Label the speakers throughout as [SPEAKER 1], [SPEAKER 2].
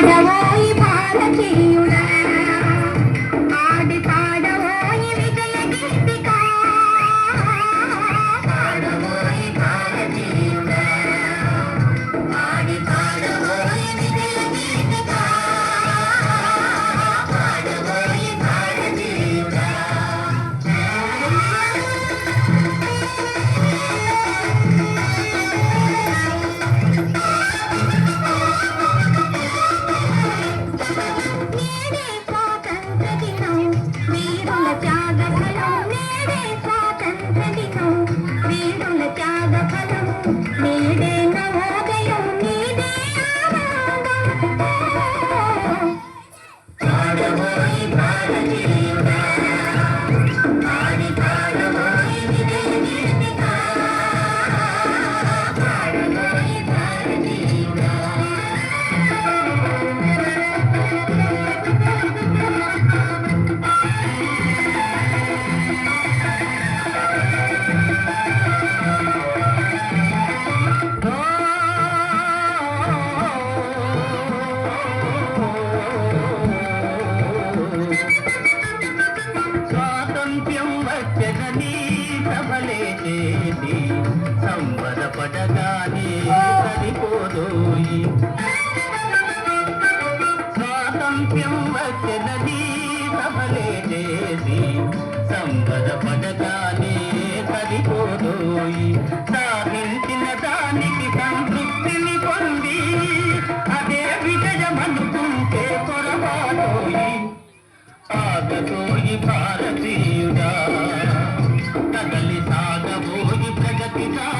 [SPEAKER 1] आढवाई भारती।
[SPEAKER 2] పడగానే ప్రభలే చేతి సంపద పడగానే సరిపోదోయి స్వాతంత్ర్యం వచ్చినది ప్రభలే చేసి సంపద పడగానే సరిపోదోయి సాధించిన దానికి సంతృప్తిని పొంది అదే విజయమనుకుంటే పొరపాటోయి. ఆగతోయి భారతీయ ప్రసాదమోహి ప్రగతి కా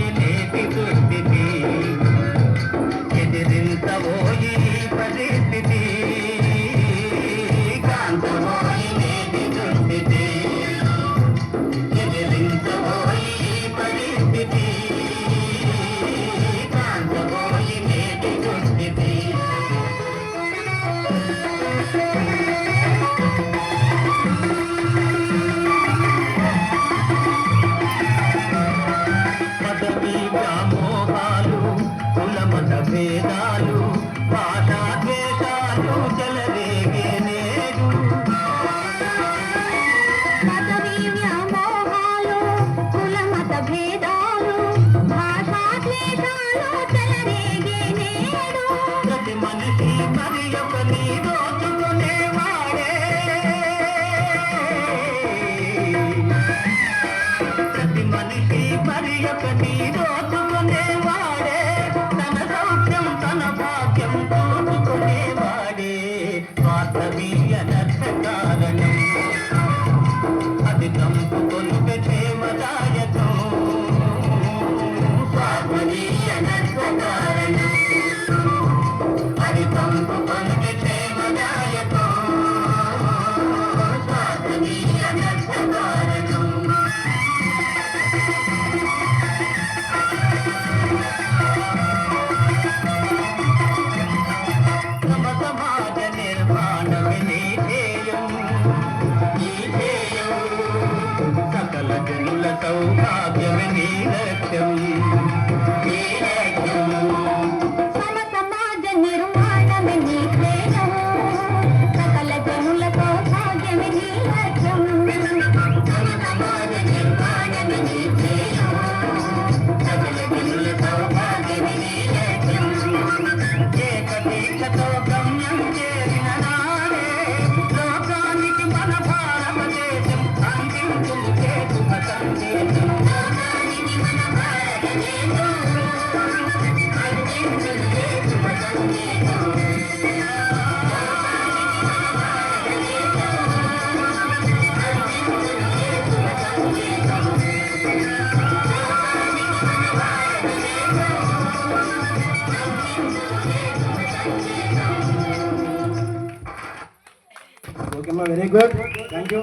[SPEAKER 3] గుడ్ థ్యాంక్ యూ